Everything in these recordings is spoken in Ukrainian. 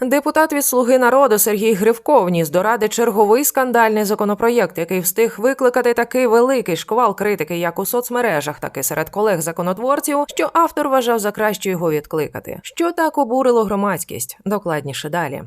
Депутат від Слуги народу Сергій Гривко вніс до ради черговий скандальний законопроєкт, який встиг викликати такий великий шквал критики, як у соцмережах, так і серед колег законотворців, що автор вважав за краще його відкликати. Що так обурило громадськість? Докладніше далі.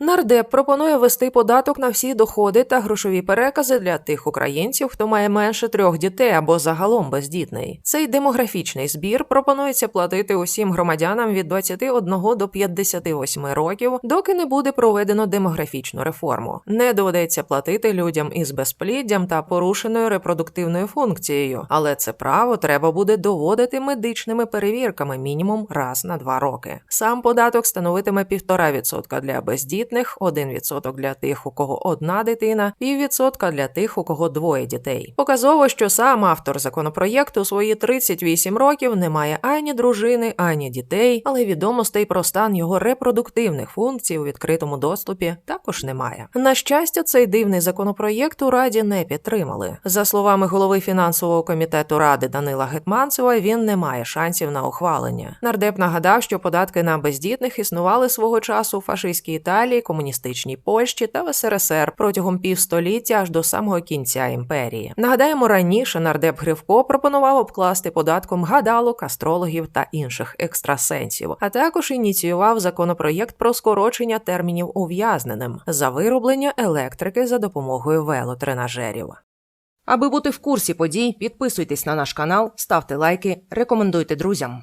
Нардеп пропонує ввести податок на всі доходи та грошові перекази для тих українців, хто має менше трьох дітей або загалом бездітний. Цей демографічний збір пропонується платити усім громадянам від 21 до 58 років, доки не буде проведено демографічну реформу. Не доведеться платити людям із безпліддям та порушеною репродуктивною функцією, але це право треба буде доводити медичними перевірками мінімум раз на два роки. Сам податок становитиме 1,5% для бездітних, 1% для тих, у кого одна дитина, піввідсотка для тих, у кого двоє дітей. Показово, що сам автор законопроєкту свої 38 років не має ані дружини, ані дітей, але відомостей про стан його репродуктивних функцій у відкритому доступі також немає. На щастя, цей дивний законопроєкт у раді не підтримали. За словами голови фінансового комітету ради Данила Гетманцева, він не має шансів на ухвалення. Нардеп нагадав, що податки на бездітних існували свого часу у фашистській Італії, комуністичній Польщі та в СРСР протягом півстоліття аж до самого кінця імперії. Нагадаємо, раніше нардеп Гривко пропонував обкласти податком гадалок, астрологів та інших екстрасенсів, а також ініціював законопроєкт про скорочення термінів ув'язненим за вироблення електрики за допомогою велотренажерів. Аби бути в курсі подій, підписуйтесь на наш канал, ставте лайки, рекомендуйте друзям.